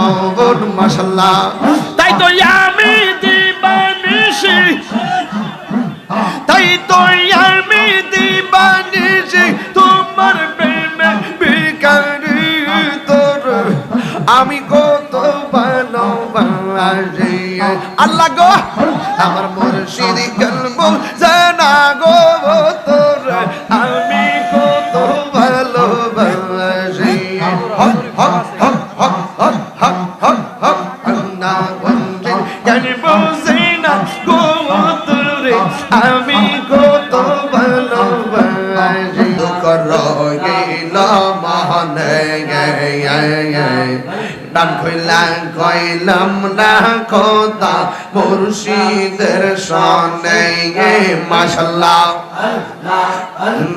আমার মাসাল্লাহ তাই তো আমি দিবানিসি তাই তো আমি দিবানিসি তোমার প্রেমে বিকারি তোর আমি কত ভালোবাসি আল্লাহ গো আমার মুর্শিদ কলব জানা গো তোর আমি আমি কত ভালোবাসি। করো গেল মহনে ডান কইলাম কইলাম না কথা মুর্শিদের সনে মাশাল্লাহ।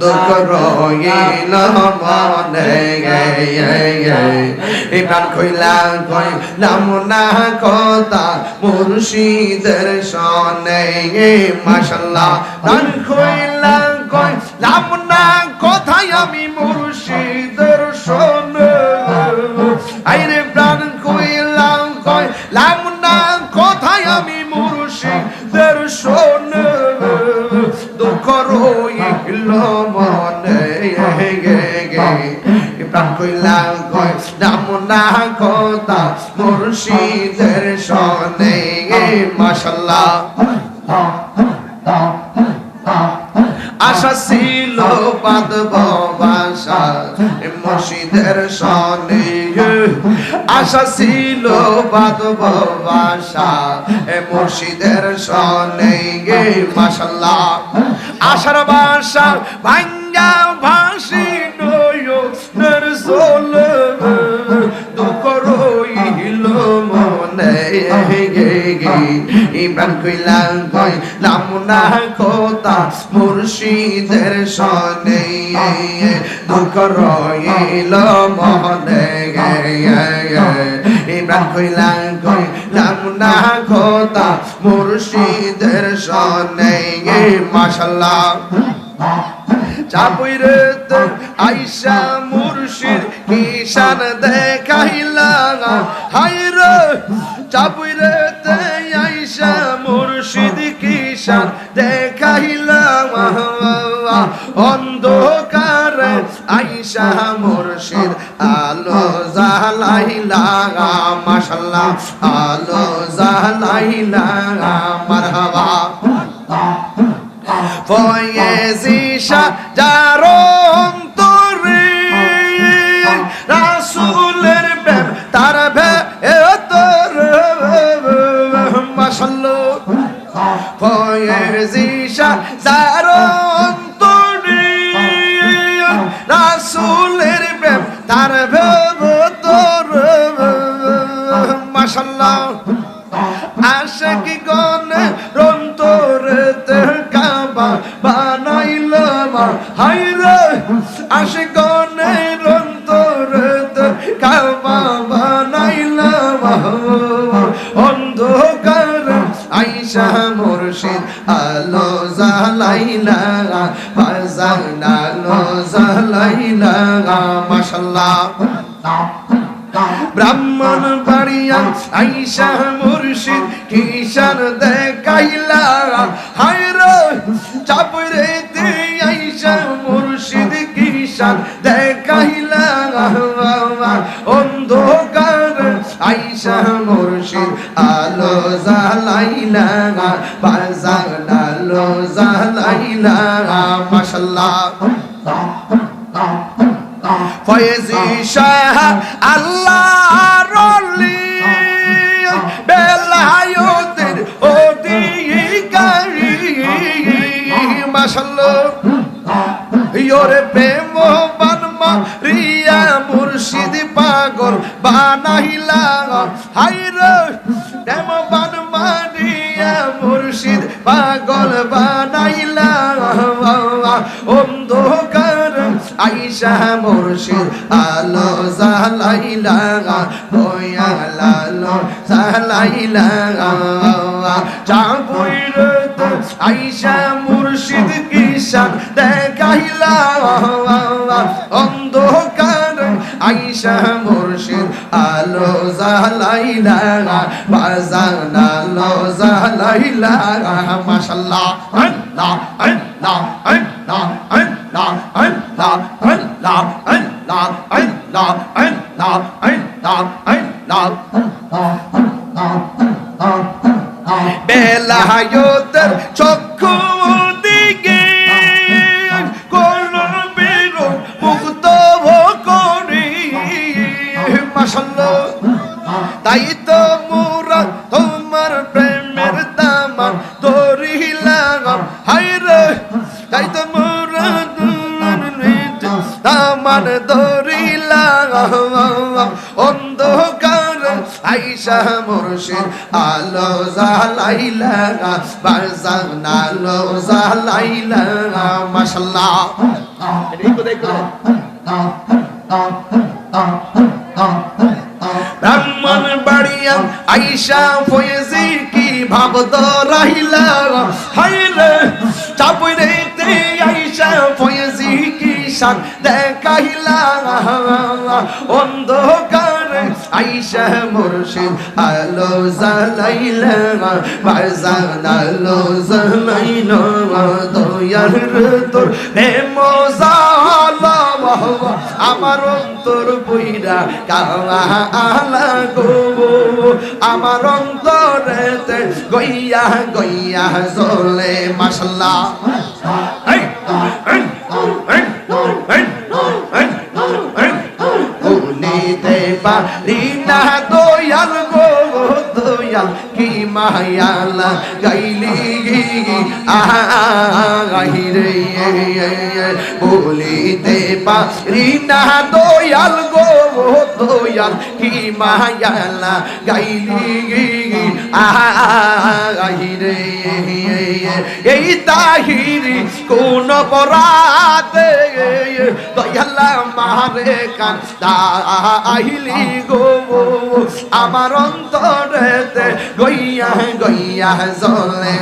দুঃখ রইল মনে ডান কইলাম কইলাম না কথা মুর্শিদের সনে মাশাল্লাহ। ডান কইলাম কইলাম, না কথাই আমি মুর্শিদের সনে রইল মনে গে গে প্রাণ কইলাম কইলাম না কথা মুর্শিদের সনে মাশাল্লাহ আশা ছিল পাদ বাসা মসজিদের সনে আশা ছিল পাদ বাসা মসজিদের সনে গে মাসাল্লাহ আশার বাসা ভাঙ্গা ভাসি নয় সোলে প্রাণ কইলা কই? নাম না কোতা মুর্শিদের সনে। দুঃখ রইল মনে। ইমরান কইলা কই? নাম না কোতা মুর্শিদের সনে। মাশাল্লাহ চাপুইরে তো আইসা মুর্শিদ কিষান দেখাইলা হাইরে চাপুইরে তো আইসা কিষান দেখাইলা অন্ধকার আইসা মুর্শিদ আলো জালাইলা মাশাল্লাহ। আলো জালাইলা মারহাবা। ফয়েজিশা যারো আশিক গণ রন্তরতে কাবা বানাইলাম হাইরে আশিক গণ রন্তরতে কাবা বানাইলাম অন্ধকার আইসা মুর্শিদ আলো জালাইলা বাজান আলো জালাইলা মাশাল্লাহ ব্রাহ্মণ বাড়িয়া আইসা মুর্শিদ কিষান দেখাইলা? হায়র চাপরে তে আইসা মুর্শিদ কিষান দেখাইলা? অন্ধকার আইসা মুর্শিদ, আলো জালাইলা বাজান আলো জালাইলা মাশাল্লাহ। ফয়েজি শাহ আল্লাহ রলি বেলায়তের অধিকারী। মাশাল্লাহ ইয়োরে প্রেম বানমা রিয়া মুর্শিদ পাগল বানাইলা। হাইরে প্রেম বানমা রিয়া মুর্শিদ পাগল বানাইলা। অন্ধকার আইসা মুর্শিদ আলো জালাইলা দয়াল আলো জালাইলা চাপুইরে আইসা মুর্শিদ কিশান দেখাইলা অন্ধকার আইসা মুর্শিদ আলো জালাইলা বাজান আলো জালাইলা মাশাল্লাহ আল্লাহ আল্লাহ আল্লাহ আল্লাহ আল্লাহ আল্লাহ আল্লাহ আল্লাহ আল্লাহ আল্লাহ আল্লাহ বেলায়তের চক্ষু দিকে কলবের মুক্ত করি মাসাল্লাহ তাই তো মোরা তোমার প্রেমের দামা দরিলাম হাই রে, তাই তো মোরা দামান দরিলাম মুর্শিদ, আলো জালাইলা বাজান আলো জালাইলা মাশাল্লাহ ব্রাহ্মণ বাড়িয়া আইসা ফয়েজি কি ভাবদ রহিলা? হাইরে আইসা ফয়েজি কি দেখাইলা? অন্ধকার আইসা মুর্শিদ, আলো জালাইলা বাজান আলো জালাইলা দয়ার তোর প্রেম জালা আমার অন্তর বইরা কালা আলা গো আমার অন্তরেতে গইয়া গইয়া জলে মাসাল্লা ভুলিতে পারি না দয়াল গো, দয়াল কি মায়াল গাইলি আহিরে বলিতে পারি না দয়াল গো, দয়াল কি মায়াল গাইলি আহিরে এই তাহিরি কোন পরাতে দয়াল মারে কান্তা আহিলি গো। আমার অন্তরেতে গইয়া গইয়া জলে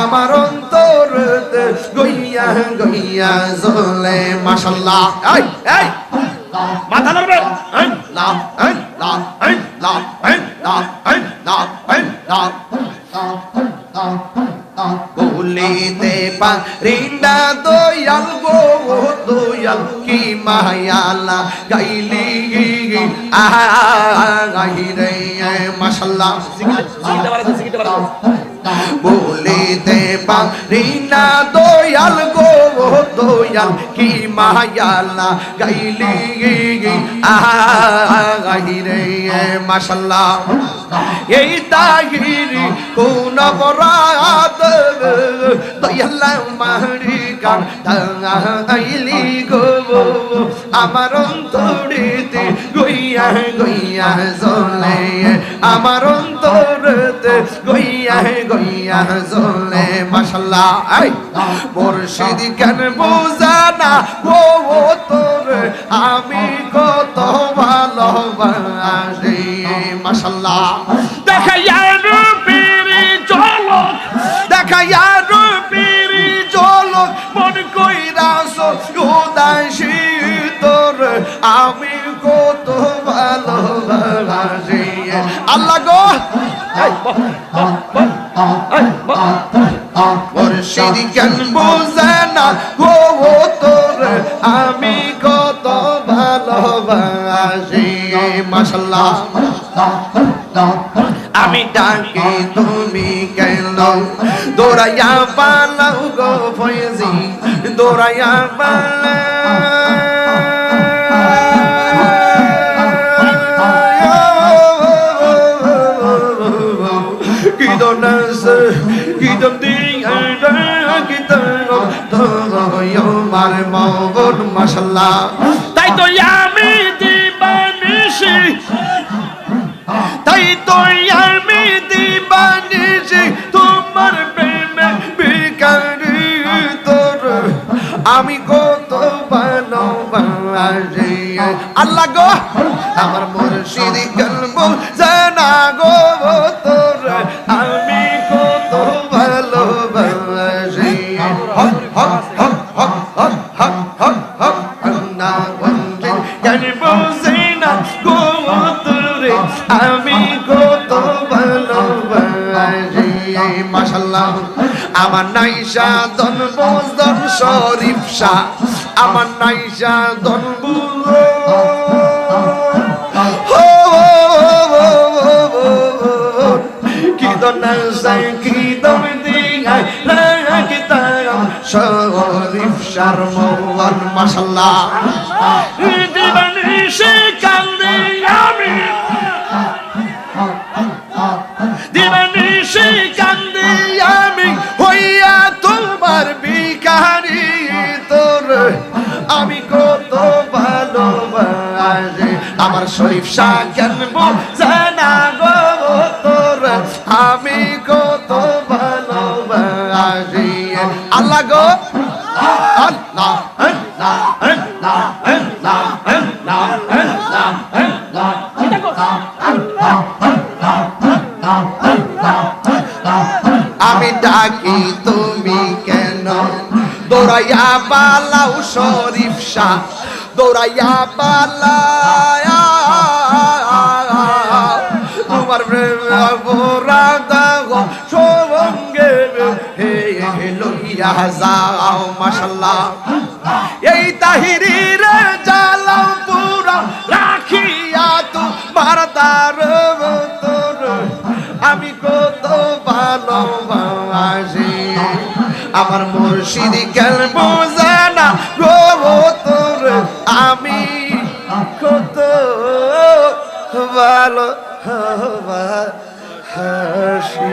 আমার অন্তরেতে গইয়া গইয়া জলে মাশাল্লাহ এই এই। মাথা নড়বে। এই লা এই লা এই লা এই লা এই লা এই লা বলিতে পারিনা দয়াল গো দয়াল কি মায়ালা গাইলি আহ গাই রে মাশাল্লাহ। বলিতে পারি না দয়াল গো দয়াল, কি মায়ালা গাইলি আহিরে মাশাল্লাহ। এই তাহিরি কোন বরাত দয়াল মারি গান তাইলি গো। আমার অন্তরিতে গইয়া গইয়া জলে আমার অন্তরতে গইয়া গইয়া জলে মাশাল্লাহ। আই মুর্শিদ কেন বুঝানা ও তোর আমি কত ভালোবাসি, মাশাল্লাহ। দেখা মুর্শিদ কেন বুঝে না গো তোর আমি কত ভালোবাসি মাশাল্লাহ আমি ডাকি তুমি কেন দৌড়াইয়া পালাও গো ফয়েজি দৌড়াইয়া পালা তাই তো আমি দিবানিশি তাই তো আমি দিবানিশি তোমার প্রেমে বিকারি তোর আমি কত ভালোবাসি আল্লাহ গো, আমার মুর্শিদ কলব মাশাল্লাহ আমার নাইশা দন বদন শরীফ শাহ। আমার নাইশা দন বুলো কি দম শরীফ শাহ মওলান দিবানি সে কান্দে আমি। দিবানি সে কান্দে আমার শরীফ শাহ কেন জানা গো তোর। আমি কত ভালোবাসি আল্লাহ গো। আল্লাহ আমি ডাকি তুমি কেন? দৌড়াইয়া পালাও শরীফ শাহ। দৌড়াইয়া পালায়া তোমার প্রেম সঙ্গে হে লইয়া যাও, মাশাল্লাহ। এই তাহিরির জালাম পুরা, রাখিয়া তোমার আমি কত ভালোবাসি। আমার মুর্শিদ কেন বোঝানা ভালো হাসি।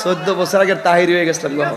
চোদ্দ বছর আগে তাহির হয়ে গেছিলাম